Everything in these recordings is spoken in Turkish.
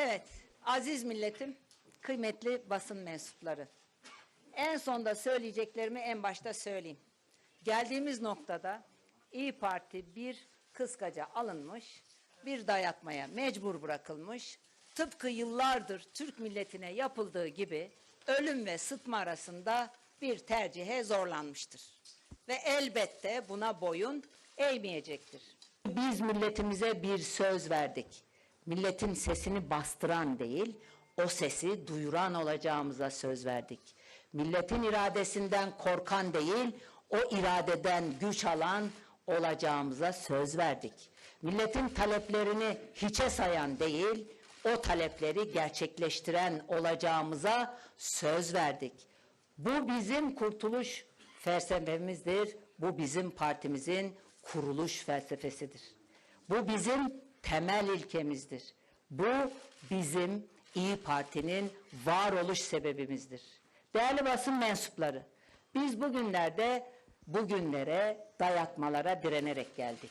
Evet, aziz milletim, kıymetli basın mensupları. En sonda söyleyeceklerimi en başta söyleyeyim. Geldiğimiz noktada İyi Parti bir kıskaca alınmış, bir dayatmaya mecbur bırakılmış, tıpkı yıllardır Türk milletine yapıldığı gibi ölüm ve sıtma arasında bir tercihe zorlanmıştır. Ve elbette buna boyun eğmeyecektir. Biz milletimize bir söz verdik. Milletin sesini bastıran değil, o sesi duyuran olacağımıza söz verdik. Milletin iradesinden korkan değil, o iradeden güç alan olacağımıza söz verdik. Milletin taleplerini hiçe sayan değil, o talepleri gerçekleştiren olacağımıza söz verdik. Bu bizim kurtuluş felsefemizdir. Bu bizim partimizin kuruluş felsefesidir. Bu bizim temel ilkemizdir. Bu bizim İyi Parti'nin varoluş sebebimizdir. Değerli basın mensupları, biz bugünlerde bugünlere dayatmalara direnerek geldik.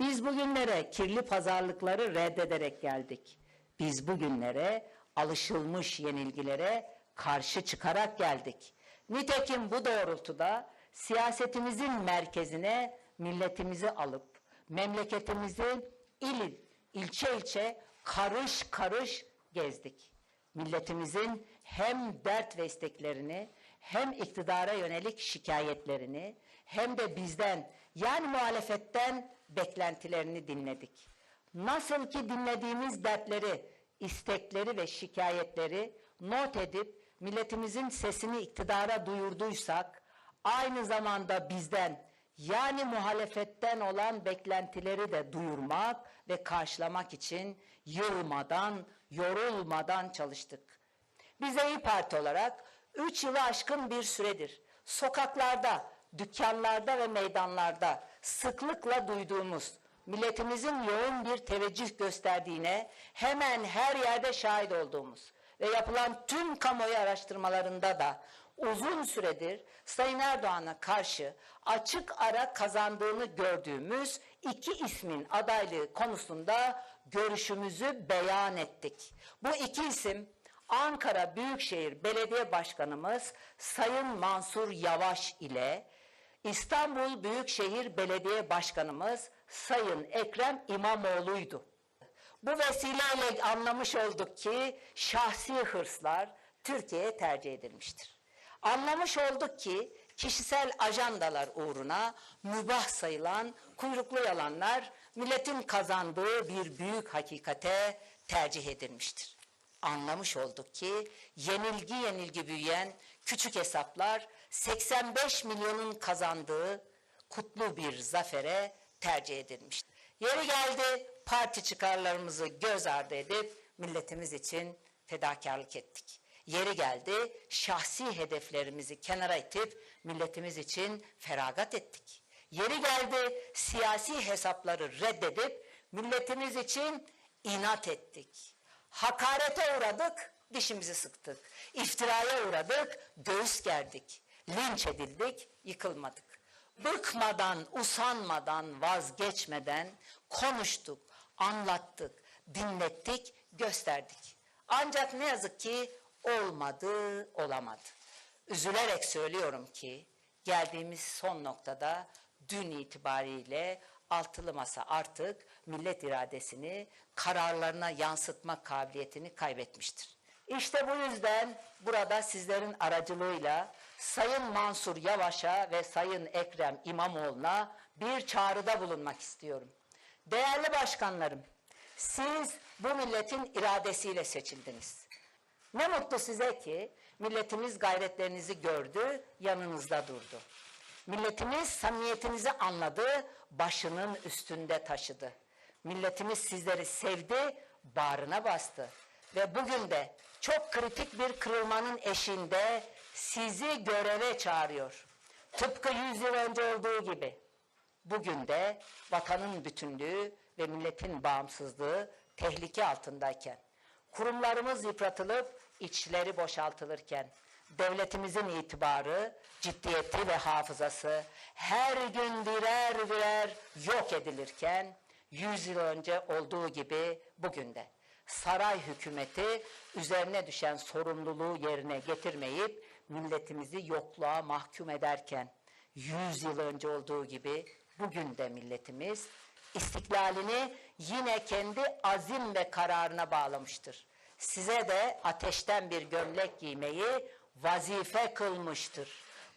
Biz bugünlere kirli pazarlıkları reddederek geldik. Biz bugünlere alışılmış yenilgilere karşı çıkarak geldik. Nitekim bu doğrultuda siyasetimizin merkezine milletimizi alıp memleketimizi il, ilçe ilçe karış karış gezdik. Milletimizin hem dert ve isteklerini hem iktidara yönelik şikayetlerini hem de bizden yani muhalefetten beklentilerini dinledik. Nasıl ki dinlediğimiz dertleri, istekleri ve şikayetleri not edip milletimizin sesini iktidara duyurduysak, aynı zamanda bizden yani muhalefetten olan beklentileri de duyurmak ve karşılamak için yılmadan, yorulmadan çalıştık. Bize İyi Parti olarak üç yılı aşkın bir süredir sokaklarda, dükkanlarda ve meydanlarda sıklıkla duyduğumuz milletimizin yoğun bir teveccüh gösterdiğine hemen her yerde şahit olduğumuz ve yapılan tüm kamuoyu araştırmalarında da uzun süredir Sayın Erdoğan'a karşı açık ara kazandığını gördüğümüz iki ismin adaylığı konusunda görüşümüzü beyan ettik. Bu iki isim Ankara Büyükşehir Belediye Başkanımız Sayın Mansur Yavaş ile İstanbul Büyükşehir Belediye Başkanımız Sayın Ekrem İmamoğlu'ydu. Bu vesileyle anlamış olduk ki şahsi hırslar Türkiye'ye tercih edilmiştir. Anlamış olduk ki kişisel ajandalar uğruna mübah sayılan kuyruklu yalanlar milletin kazandığı bir büyük hakikate tercih edilmiştir. Anlamış olduk ki yenilgi yenilgi büyüyen küçük hesaplar 85 milyonun kazandığı kutlu bir zafere tercih edilmiştir. Yeri geldi parti çıkarlarımızı göz ardı edip milletimiz için fedakarlık ettik. Yeri geldi şahsi hedeflerimizi kenara itip milletimiz için feragat ettik. Yeri geldi siyasi hesapları reddedip milletimiz için inat ettik. Hakarete uğradık, dişimizi sıktık. İftiraya uğradık, göğüs gerdik. Linç edildik, yıkılmadık. Bıkmadan, usanmadan, vazgeçmeden konuştuk, anlattık, dinlettik, gösterdik. Ancak ne yazık ki olmadı, olamadı. Üzülerek söylüyorum ki geldiğimiz son noktada dün itibariyle altılı masa artık millet iradesini kararlarına yansıtma kabiliyetini kaybetmiştir. İşte bu yüzden burada sizlerin aracılığıyla Sayın Mansur Yavaş'a ve Sayın Ekrem İmamoğlu'na bir çağrıda bulunmak istiyorum. Değerli başkanlarım, siz bu milletin iradesiyle seçildiniz. Ne mutlu size ki milletimiz gayretlerinizi gördü, yanınızda durdu. Milletimiz samimiyetinizi anladı, başının üstünde taşıdı. Milletimiz sizleri sevdi, bağrına bastı. Ve bugün de çok kritik bir kırılmanın eşiğinde sizi göreve çağırıyor. Tıpkı yüz yıl önce olduğu gibi. Bugün de vatanın bütünlüğü ve milletin bağımsızlığı tehlike altındayken, kurumlarımız yıpratılıp içleri boşaltılırken, devletimizin itibarı, ciddiyeti ve hafızası her gün birer birer yok edilirken, yüz yıl önce olduğu gibi bugün de saray hükümeti üzerine düşen sorumluluğu yerine getirmeyip milletimizi yokluğa mahkum ederken 100 yıl önce olduğu gibi bugün de milletimiz istiklalini yine kendi azim ve kararına bağlamıştır. Size de ateşten bir gömlek giymeyi vazife kılmıştır.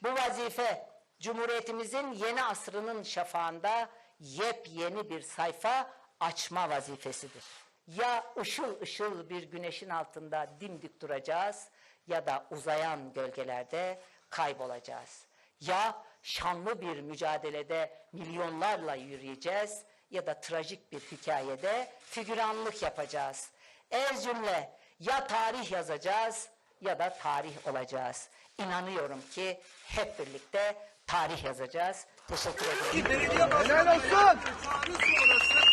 Bu vazife Cumhuriyetimizin yeni asrının şafağında yepyeni bir sayfa açma vazifesidir. Ya ışıl ışıl bir güneşin altında dimdik duracağız ya da uzayan gölgelerde kaybolacağız. Ya şanlı bir mücadelede milyonlarla yürüyeceğiz ya da trajik bir hikayede figüranlık yapacağız. Ez cümle ya tarih yazacağız ya da tarih olacağız. İnanıyorum ki hep birlikte tarih yazacağız. Teşekkür ederim. Helal olsun.